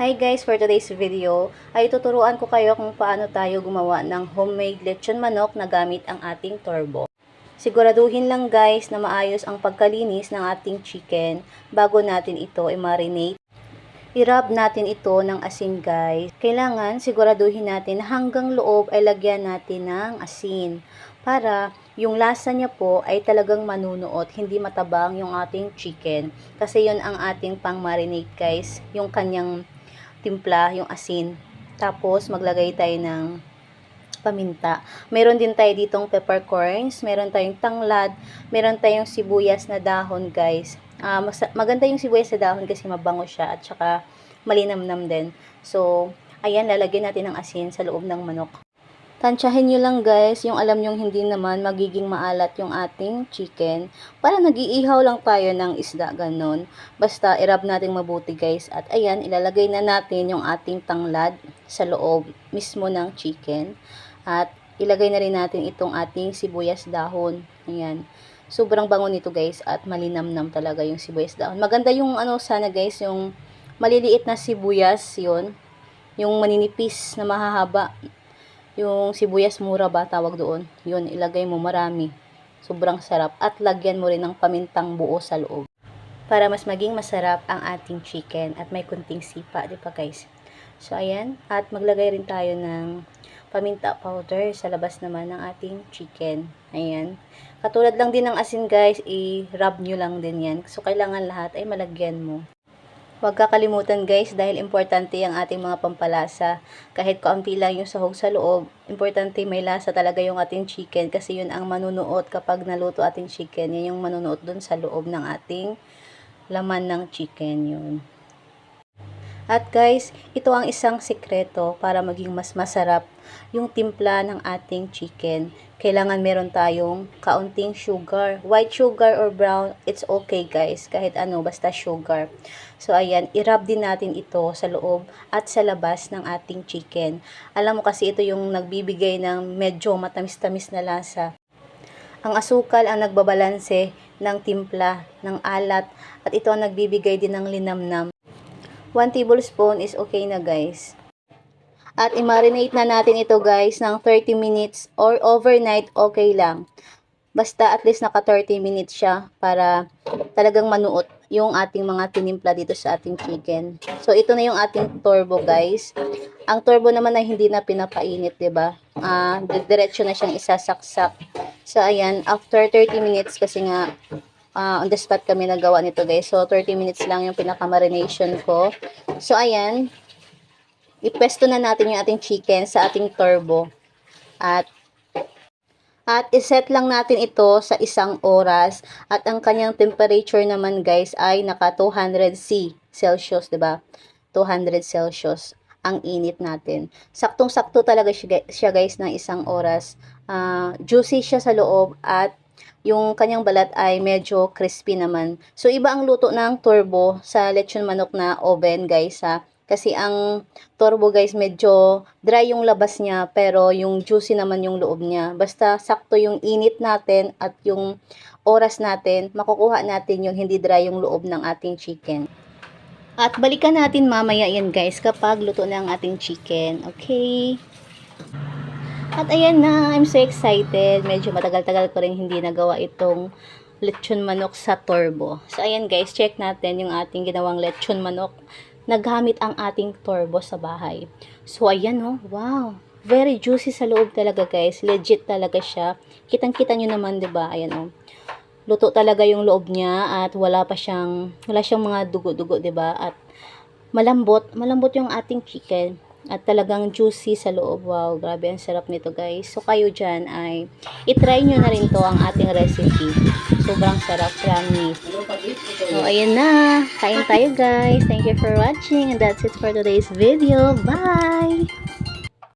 Hi guys, for today's video ay tuturuan ko kayo kung paano tayo gumawa ng homemade lechon manok na gamit ang ating turbo. Siguraduhin lang guys na maayos ang pagkalinis ng ating chicken bago natin ito i-marinate. I-rub natin ito ng asin guys. Kailangan siguraduhin natin na hanggang loob ay lagyan natin ng asin para yung lasa niya po ay talagang manunuot, hindi matabang yung ating chicken. Kasi yun ang ating pang marinate guys, yung kanyang timpla, yung asin. Tapos, maglagay tayo ng paminta. Meron din tayo ditong peppercorns, meron tayong tanglad, meron tayong sibuyas na dahon, guys. Mas- maganda yung sibuyas na dahon kasi mabango siya at saka malinamnam din. So, ayan, lalagyan natin ng asin sa loob ng manok. Tansyahin nyo lang guys, yung alam nyong hindi naman magiging maalat yung ating chicken. Para nag-iihaw lang tayo ng isda, ganon. Basta irab natin mabuti guys. At ayan, ilalagay na natin yung ating tanglad sa loob mismo ng chicken. At ilagay na rin natin itong ating sibuyas dahon. Ayan. Sobrang bango nito guys at malinamnam talaga yung sibuyas dahon. Maganda yung ano sana guys, yung maliliit na sibuyas yon Yung maninipis na mahahaba yung sibuyas mura ba tawag doon. Yun, ilagay mo marami. Sobrang sarap. At lagyan mo rin ng pamintang buo sa loob. Para mas maging masarap ang ating chicken at may kunting sipa, di ba guys? So, ayan. At maglagay rin tayo ng paminta powder sa labas naman ng ating chicken. Ayan. Katulad lang din ng asin guys, i-rub nyo lang din yan. So, kailangan lahat ay malagyan mo. Huwag kakalimutan guys dahil importante ang ating mga pampalasa. Kahit kaunti lang yung sahog sa loob, importante may lasa talaga yung ating chicken kasi yun ang manunuot kapag naluto ating chicken. Yan yung manunuot dun sa loob ng ating laman ng chicken yun. At guys, ito ang isang sikreto para maging mas masarap yung timpla ng ating chicken. Kailangan meron tayong kaunting sugar. White sugar or brown, it's okay guys. Kahit ano, basta sugar. So ayan, i-rub din natin ito sa loob at sa labas ng ating chicken. Alam mo kasi ito yung nagbibigay ng medyo matamis-tamis na lasa. Ang asukal ang nagbabalanse ng timpla, ng alat, at ito ang nagbibigay din ng linamnam. 1 tablespoon is okay na guys. At i-marinate na natin ito guys ng 30 minutes or overnight okay lang. Basta at least naka 30 minutes siya para talagang manuot yung ating mga tinimpla dito sa ating chicken. So ito na yung ating turbo guys. Ang turbo naman ay hindi na pinapainit, 'di ba? Ah, diretso na siyang isasaksak. So ayan, after 30 minutes kasi nga ah, on the spot kami nagawa nito guys. So 30 minutes lang yung pinaka-marination ko. So ayan, ipwesto na natin yung ating chicken sa ating turbo. At at iset lang natin ito sa isang oras at ang kanyang temperature naman guys ay naka 200 C Celsius, 'di ba? 200 Celsius ang init natin. Saktong-sakto talaga siya, guys ng isang oras. Ah, juicy siya sa loob at yung kanyang balat ay medyo crispy naman. So iba ang luto ng turbo sa lechon manok na oven guys ha. Kasi ang turbo guys medyo dry yung labas niya pero yung juicy naman yung loob niya. Basta sakto yung init natin at yung oras natin, makukuha natin yung hindi dry yung loob ng ating chicken. At balikan natin mamaya yan guys kapag luto na ang ating chicken. Okay? At ayan na, I'm so excited. Medyo matagal-tagal ko rin hindi nagawa itong lechon manok sa turbo. So ayan guys, check natin yung ating ginawang lechon manok. Naghamit ang ating turbo sa bahay. So ayan oh, wow. Very juicy sa loob talaga guys. Legit talaga siya. Kitang-kita nyo naman ba? Ayan oh. Luto talaga yung loob niya at wala pa siyang wala siyang mga dugo-dugo 'di ba? At malambot, malambot yung ating chicken. At talagang juicy sa loob. Wow, grabe ang sarap nito guys. So kayo dyan ay itry nyo na rin to ang ating recipe. Sobrang sarap, promise. So ayan na. Kain tayo guys. Thank you for watching. And that's it for today's video. Bye!